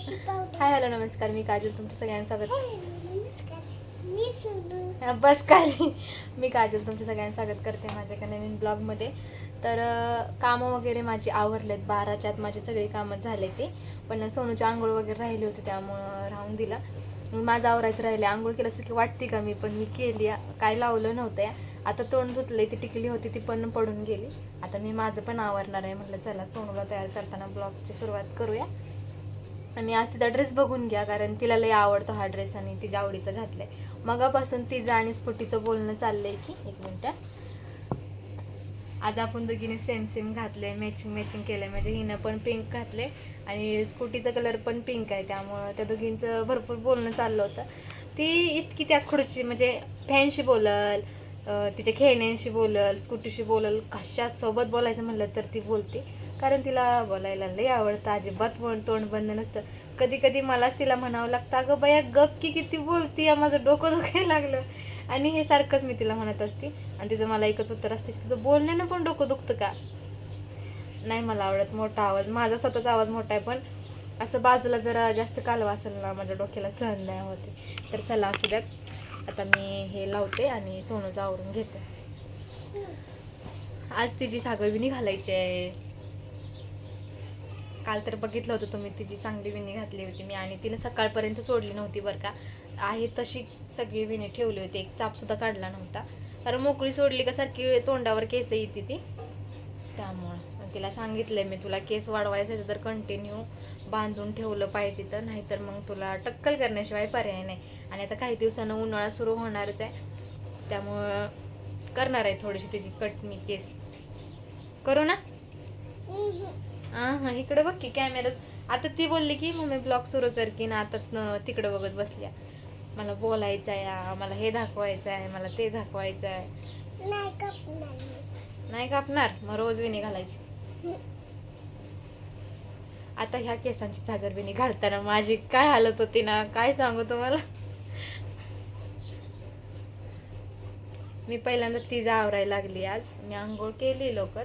Hi hello नमस्कार मी काजल तुमचं सगळ्यांचं स्वागत. बस खाली. मी काजल तुमचं सगळ्यांचं स्वागत करते माझ्या एका नवीन ब्लॉगमध्ये. तर कामं वगैरे माझी आवरलेत. बाराच्या आत माझी सगळी कामं झाले ते. पण सोनूची आंघोळ वगैरे राहिली होती त्यामुळं राहून दिला. माझं आवरायचं राहिले आंघोळ केल्यासारखी वाटते का मी? पण मी केली. काय लावलं नव्हतं. या आता तोंड धुतलंय ती टिकली होती ती पण पडून गेली. आता मी माझं पण आवरणार आहे. म्हटलं चला सोनूला तयार करताना ब्लॉगची सुरुवात करूया. आणि आज तिचा ड्रेस बघून घ्या कारण तिला लय आवडतो हा ड्रेस आणि तिच्या आवडीचा घातलाय. मगापासून तिचं आणि स्कूटीचं बोलणं चाललंय की एक मिनिट. आज आपण दोघीने सेम सेम घातले मॅचिंग मॅचिंग केलंय. म्हणजे हिनं पण पिंक घातले आणि स्कूटीचा कलर पण पिंक आहे. त्यामुळं त्या दोघींचं भरपूर बोलणं चाललं होतं. ती इतकी त्या खुर्ची म्हणजे फॅनशी बोलल तिच्या खेळण्यांशी बोलल स्कूटीशी बोलल कशासोबत बोलायचं म्हणलं तर ती बोलते. कारण तिला बोलायला लई आवडतं अजिबात पण तोंड बंद नसतं. कधी कधी मलाच तिला म्हणावं लागतं अगं बया गप की किती बोलती माझं डोकं दुखायला लागलं. आणि हे सारखंच मी तिला म्हणत असते. आणि तिचं मला एकच उत्तर असते की तुझं बोलण्यानं पण डोकं दुखतं का? नाही मला आवडत मोठा आवाज. माझा स्वतःचा आवाज मोठा आहे पण असं बाजूला जरा जास्त कालवा असेल ना माझ्या डोक्याला सहन नाही होते तर चला असू द्यात. आता मी हे लावते आणि सोनूचं आवरून घेते. आज तिची सागरविणी घालायची आहे. काल तर बघितलं होतं तुम्ही तिची चांगली विणी घातली होती. मी आणि तिने सकाळपर्यंत सोडली नव्हती बरं का. आहे तशी सगळी विणी ठेवली होती. एक चापसुद्धा काढला नव्हता. कारण मोकळी सोडली का सारखी तोंडावर केस येते ती. त्यामुळं. तिला सांगितलंय मी तुला केस वाढवायचं तर कंटिन्यू बांधून ठेवलं पाहिजे तर नाहीतर मग तुला टक्कल करण्याशिवाय पर्याय नाही. आणि आता काही दिवसानं उन्हाळा सुरू होणारच आहे. त्यामुळं करणार आहे थोडीशी तिची कट मी केस. करू ना? हा हा इकडे बघ की कॅमेरात आता ती बोलली की मम्मी ब्लॉग सुरू कर की ना आता तिकडं बघत बसल्या. मला बोलायचं आहे मला हे दाखवायचं आहे मला ते दाखवायचं आहे. नाही कापणार मग रोज विणी घालायची. आता ह्या केसांची सागर विणी घालताना माझी काय हालत होती ना काय सांगू तुम्हाला? मी पहिल्यांदा ती आवरायला लागली आज. मी आंघोळ केली लवकर.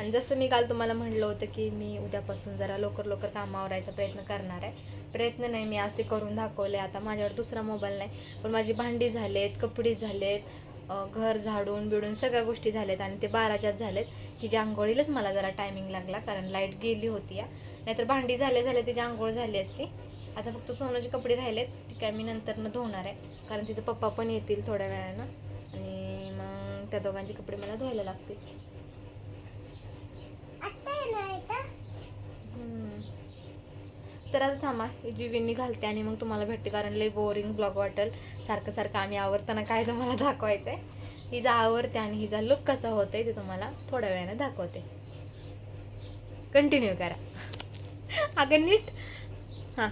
आणि जसं मी काल तुम्हाला म्हणलं होतं की मी उद्यापासून जरा लवकर लवकर कामावर आवरायचा प्रयत्न करणार आहे. प्रयत्न नाही मी आज ते करून दाखवले. आता माझ्यावर दुसरा मोबाईल नाही. पण माझी भांडी झालेत कपडे झालेत घर झाडून बिडून सगळ्या गोष्टी झाल्यात आणि ते बाराच्याच झालेत. की ज्या आंघोळीलाच मला जरा टायमिंग लागला कारण लाइट गेली होती या. नाहीतर भांडी झाले झाले तिची आंघोळ झाली असती. आता फक्त सोनाचे कपडे राहिलेत. ती काय मी नंतरनं धुवणार आहे. कारण तिचे पप्पा पण येतील थोड्या वेळानं. आणि मग त्या दोघांचे कपडे मला धुवायला लागतील आता येणार आहे का? हम्म. तर आता थांबा जी विणी घालते आणि मग तुम्हाला भेटते कारण लई बोरिंग ब्लॉग वाटेल. सारखं सारखं आम्ही आवरताना काय तुम्हाला दाखवायचं आहे हिचा आवरते आणि हिचा लुक कसा होतोय ते तुम्हाला थोड्या वेळाने दाखवते. कंटिन्यू करा. अगं नीट. हां.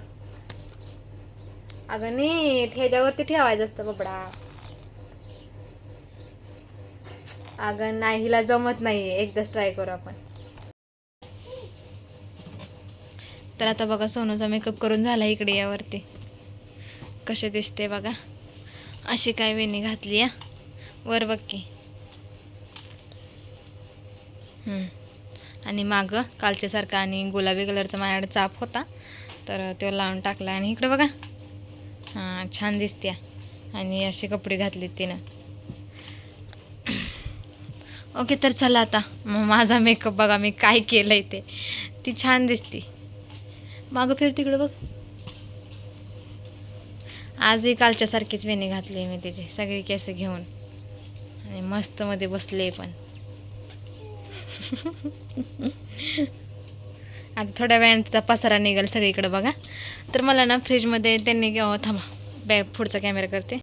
अगं नीट ह्याच्यावरती ठेवायचं असतं बबडा अगं नाही हिला जमत नाही एकदाच ट्राय करू आपण. तर आता बघा सोनूचा मेकअप करून झाला इकडे यावरती. कसे दिसते बघा. अशी काय वेणी घातली या वर बघ की. आणि मागं कालच्यासारखा आणि गुलाबी कलरचा माझ्याकडे चाप होता. तर तो लावून टाकला आणि इकडे बघा. हां छान दिसते आणि असे कपडे घातलेत तिनं. ओके तर चला आता. मग माझा मेकअप बघा मी काय केलं आहे ते. ती छान दिसती. मागं फिर तिकडं बघ. आजही कालच्यासारखीच वेणी घातली मी त्याची सगळी केस घेऊन. आणि मस्त मध्ये बसले पण. आता थोड्या वेळांचा पसारा निघाल सगळीकडे बघा. तर मला ना फ्रीजमध्ये त्यांनी थांबा. बॅग पुढचा कॅमेरा करते.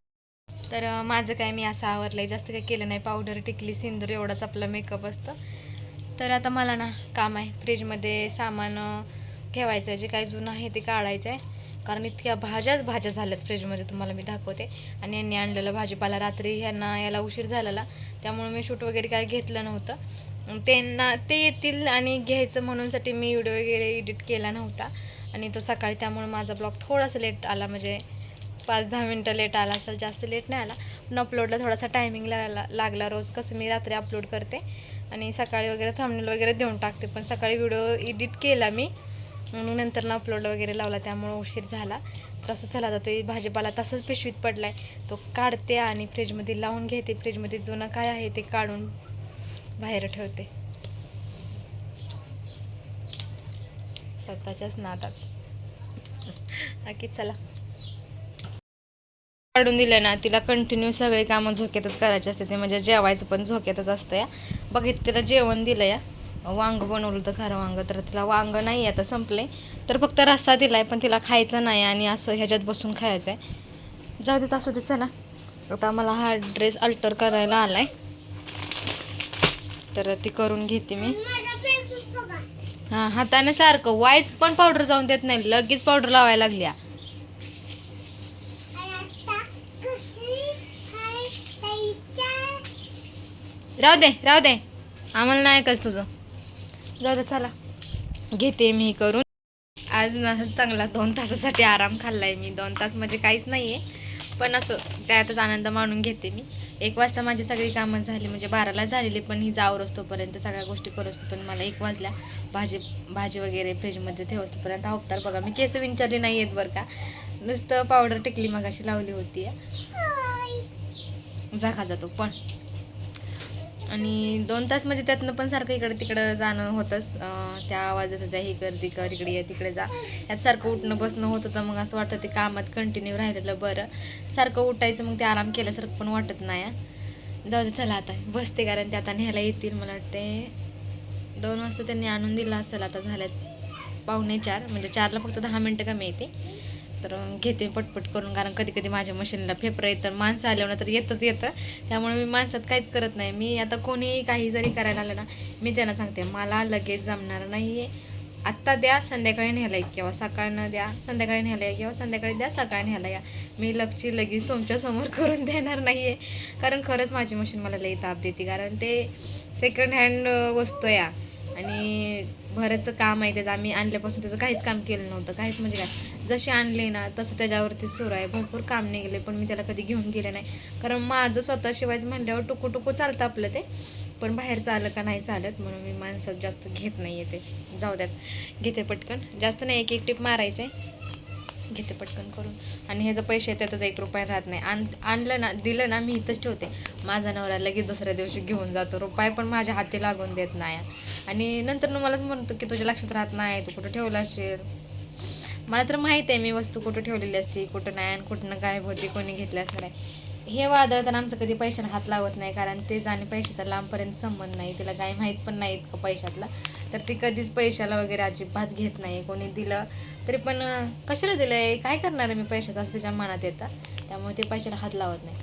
तर माझं काय मी असं आवरलंय जास्त काय केलं नाही. पावडर टिकली सिंदूर एवढाच आपला मेकअप असतं. तर आता मला ना काम आहे. फ्रीजमध्ये सामान ठेवायचं आहे. जे काय जुनं आहे ते काढायचं आहे. कारण इतक्या भाज्याच भाज्या झाल्यात फ्रीजमध्ये तुम्हाला मी दाखवते. आणि यांनी आणलेलं भाजीपाला. रात्री ह्यांना याला उशीर झालेला. त्यामुळे मी शूट वगैरे काय घेतलं नव्हतं. त्यांना ते येतील आणि घ्यायचं म्हणूनसाठी मी व्हिडिओ वगैरे एडिट केला नव्हता. आणि तो सकाळी त्यामुळे माझा ब्लॉग थोडासा लेट आला. म्हणजे पाच दहा मिनटं लेट आला असेल. जास्त लेट नाही आला. पण अपलोडला थोडासा टायमिंग लागला लागला रोज. कसं मी रात्री अपलोड करते. आणि सकाळी वगैरे थांबनेल वगैरे देऊन टाकते. पण सकाळी व्हिडिओ एडिट केला मी. आणि नंतर ना अपलोड वगैरे लावला त्यामुळे उशीर झाला. तर असं चला आता तो भाजीपाला तसंच पिशवीत पडलाय. तो काढते आणि फ्रीजमध्ये लावून घेते. फ्रीजमध्ये जुनं काय आहे ते काढून बाहेर ठेवते. स्वतःच्याच नादात. बाकी चला. काढून दिलं ना तिला कंटिन्यू सगळे कामं झोक्यातच करायचे असते ते म्हणजे जेवायचं पण झोक्यातच असतं या. बघित तिला जेवण दिलं या. वांग बनवलं तर खरं वांग तर तिला वांग नाही आता संपले. तर फक्त रस्सा दिला आहे पण तिला खायचं नाही आणि असं ह्याच्यात बसून खायचं आहे जाऊ देत असू दे चला. आता मला हा ड्रेस अल्टर करायला आला आहे तर ती करून घेते मी. हां हा हाताने सारखं. वाईज पण पावडर जाऊन देत नाही लगेच पावडर लावायला लागल्या. राहू दे राहू दे. आम्हाला नाही ऐकायचं तुझं. जाऊ दे चला. घेते मी हे करून. आज चांगला दोन तासासाठी आराम खाल्लाय मी. दोन तास म्हणजे काहीच नाही आहे पण असं त्यातच आनंद मानून घेते मी. एक वाजता माझी सगळी कामं झाली म्हणजे बाराला झालेली पण ही जावर असतोपर्यंत सगळ्या गोष्टी करत पण मला एक वाजल्या. भाजी भाजी वगैरे फ्रीजमध्ये ठेवतोपर्यंत हवतार बघा. मी केस विंचारली नाही आहेत बरं का. नुसतं पावडर टिकली मगाशी लावली होती. जा खा जातो पण. आणि दोन तास म्हणजे त्यातनं पण सारखं इकडं तिकडं जाणं होतंच. त्या आवाजात होत्या हे कर ती कर इकडे ये तिकडे जा. यात सारखं उठणं बसणं होत होतं मग असं वाटतं ते कामात कंटिन्यू राहिलेलं बरं. सारखं उठायचं मग ते आराम केल्यासारखं पण वाटत नाही जाऊ दे चला आता बसते कारण ते आता न्यायला येतील मला वाटते दोन वाजता त्यांनी आणून दिलं असेल आता झाल्यात पावणे चार म्हणजे चारला फक्त दहा मिनटं कमी येते तर घेते पटपट करून कारण कधी कधी माझ्या मशीनला फेपर येतं माणसं आल्यावर तर येतच येतं. त्यामुळे मी माणसात काहीच करत नाही. मी आता कोणीही काही जरी करायला आलं ना मी त्यांना सांगते मला लगेच जमणार नाही आहे आत्ता द्या संध्याकाळी न्यायला या किंवा सकाळनं द्या संध्याकाळी न्यायला या किंवा संध्याकाळी द्या सकाळी न्यायला या. मी लगची लगेच तुमच्यासमोर करून देणार नाही आहे कारण खरंच माझी मशीन मला लई ताप देते कारण ते सेकंड हँड वस्तू या. आणि भरायचं काम आहे त्याचं आम्ही आणल्यापासून त्याचं काहीच काम केलं नव्हतं. काहीच म्हणजे काय जसे आणले ना तसं त्याच्यावरती सुरू आहे. भरपूर काम निघले पण मी त्याला कधी घेऊन गेले नाही. कारण माझं स्वतः शिवायचं म्हणल्यावर टुकू टुकू चालतं आपलं ते. पण बाहेरचं आलं का नाही चालत म्हणून मी माणसात जास्त घेत नाही आहे ते. जाऊ द्यात. घेते पटकन. जास्त नाही एक एक टिप आहे. घेते पटकन करून. आणि ह्याचं पैसे त्यातच एक रुपया राहत नाही. आण आणलं ना दिलं ना मी इथंच ठेवते. माझा नवरा लगेच दुसऱ्या दिवशी घेऊन जातो. रुपये पण माझ्या हाती लागून देत नाही. आणि नंतर न मलाच म्हणतो की तुझ्या लक्षात राहत नाही. तू कुठं ठेवलं असेल? मला तर माहीत आहे मी वस्तू कुठं ठेवलेली असते कुठं नाही आणि कुठं गायब होती कोणी घेतली असणार आहे. हे वादळ तर आमचं कधी पैशाला हात लावत नाही कारण तेच आणि पैशाचा लांबपर्यंत संबंध नाही. तिला काही माहीत पण नाही इतकं पैशातला? तर ती कधीच पैशाला वगैरे अजिबात घेत नाही. कोणी दिलं तरी पण कशाला दिलं आहे काय करणार मी पैशाचं असं तिच्या मनात येतं? त्यामुळे ते पैशाला हात लावत नाही.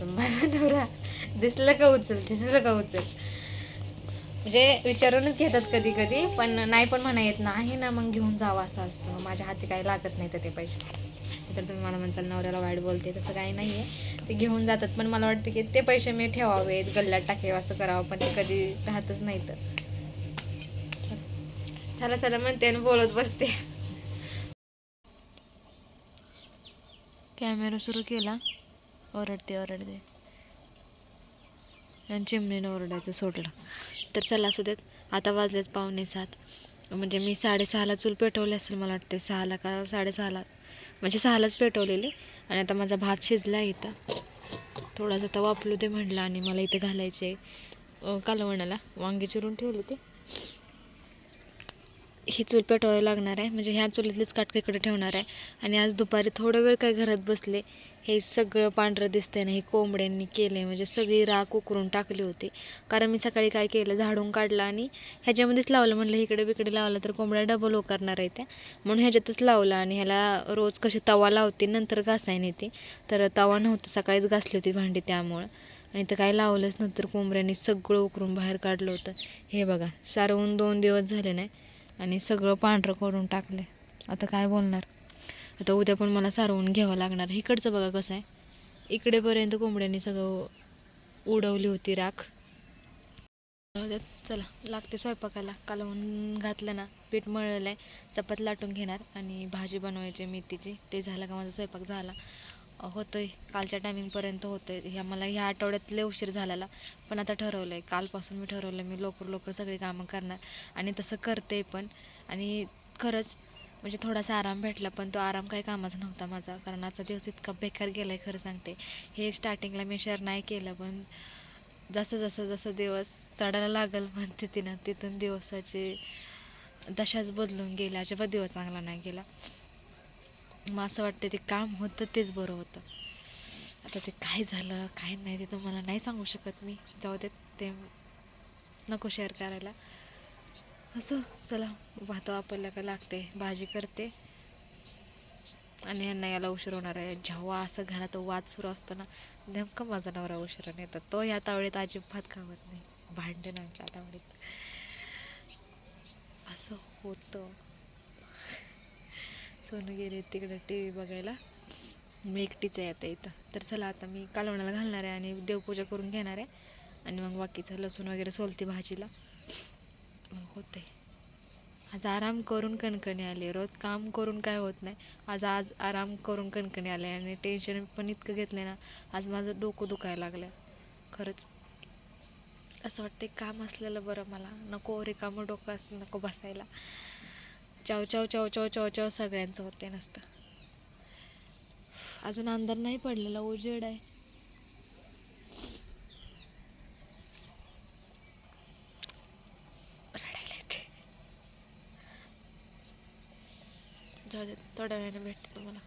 पण माझा नवरा दिसलं का उचल? दिसलं का उचल? म्हणजे विचारूनच घेतात कधी कधी पण नाही पण म्हणा येत नाही ना मग घेऊन जावं असं असतं. माझ्या हाती काही लागत नाही तर ते पैसे. तर तुम्ही मला म्हणसाल नवऱ्याला वाईट बोलते. तसं काही नाही आहे ते घेऊन जातात पण मला वाटतं की ते पैसे मी ठेवावेत गल्ल्यात टाकावे असं करावं पण ते कधी राहतच नाही तर. चला चला म्हणते आणि बोलत बसते. कॅमेरा सुरू केला. ओरडते ओरडते. आणि चिमणीनं ओरडायचं सोडलं. तर चला असू देत. आता वाजलेच पाहुणे सात. म्हणजे मी साडेसहाला चूल पेटवली असेल मला वाटते सहाला का साडेसहाला? म्हणजे सहालाच पेटवलेली. आणि आता माझा भात शिजला इथं. थोडासा आता आपलू दे म्हटलं आणि मला इथे घालायचे कालवणाला. वांगी चिरून ठेवले ते. ही चूल पेटवावी लागणार आहे. म्हणजे ह्या चुलीतलीच काटकं इकडे ठेवणार आहे. आणि आज दुपारी थोडा वेळ काय घरात बसले हे सगळं पांढरं दिसतंय ना हे कोंबड्यांनी केलं म्हणजे सगळी राख उकरून टाकली होती. कारण मी सकाळी काय केलं झाडून काढलं आणि ह्याच्यामध्येच लावलं. म्हणलं इकडे बिकडे लावलं तर कोंबड्या डबल उकारणार आहे त्या. म्हणून ह्याच्यातच लावलं आणि ह्याला रोज कशी तवा लावते नंतर घासायन येते तर तवा नव्हतं सकाळीच घासली होती भांडी त्यामुळं. आणि तर काय लावलंच नंतर कोंबड्यांनी सगळं उकरून बाहेर काढलं होतं. हे बघा सारवून दोन दिवस झाले नाही. आणि सगळं पांढरं करून टाकले आता काय बोलणार? आता उद्या पण मला सारवून घ्यावं लागणार. इकडचं बघा कसं आहे. इकडेपर्यंत कोंबड्यांनी सगळं उडवली होती राख. चला. लागते स्वयंपाकाला. कालवून घातलं ना पीठ मळलं आहे चपात लाटून घेणार आणि भाजी बनवायची मेथीची. ते झालं का माझा स्वयंपाक झाला. होतोय कालच्या टायमिंगपर्यंत होतोय. ह्या मला ह्या आठवड्यात लय उशीर झालेला पण आता ठरवलं आहे कालपासून मी ठरवलं मी लवकर लवकर सगळी कामं करणार. आणि तसं करते पण. आणि खरंच म्हणजे थोडासा आराम भेटला पण तो आराम काही कामाचा नव्हता माझा. कारण आजचा दिवस इतका बेकार गेला आहे खरं सांगते. हे स्टार्टिंगला मी शेअर नाही केलं पण जसं जसं जसं दिवस चढायला लागल म्हणते तिनं तिथून दिवसाचे दशाच बदलून गेल्या अजिबात दिवस चांगला नाही गेला. मग असं वाटतं ते काम होतं तेच बरं होतं. आता ते काय झालं काय नाही ते तुम्हाला नाही सांगू शकत मी. जाऊ देत ते नको शेअर करायला. असो चला भात वापरला का लागते भाजी करते. आणि यांना याला उशीर होणार आहे. जेव्हा असं घरात वाद सुरू असतो ना नेमकं माझा नवरा उशिरा येतो तो या तावडीत अजिबात खावत नाही. भांडणांच्या तावडीत. असं होतं. सोनू गेले तिकडं टी व्ही बघायला. मी एकटीच आहे आता इथं. तर चला आता मी कालवणाला घालणार आहे आणि देवपूजा करून घेणार आहे. आणि मग बाकीचं लसूण वगैरे सोलते भाजीला. मग होते आज आराम करून कणकणी आले रोज काम करून काय होत नाही. आज आज आराम करून कणकणी आले आणि टेन्शन पण इतकं घेतलं ना आज माझं डोकं दुखायला लागलं खरंच. असं वाटतं काम असलेलं बरं मला. नको रिकामं डोकं असं नको बसायला. चाव चाव चाव चाव चाव चाव सगळ्यांचं होते नसतं. अजून अंधार नाही पडलेला उजेड आहे. जाऊ दे थोड्या वेळाने भेटते तुम्हाला.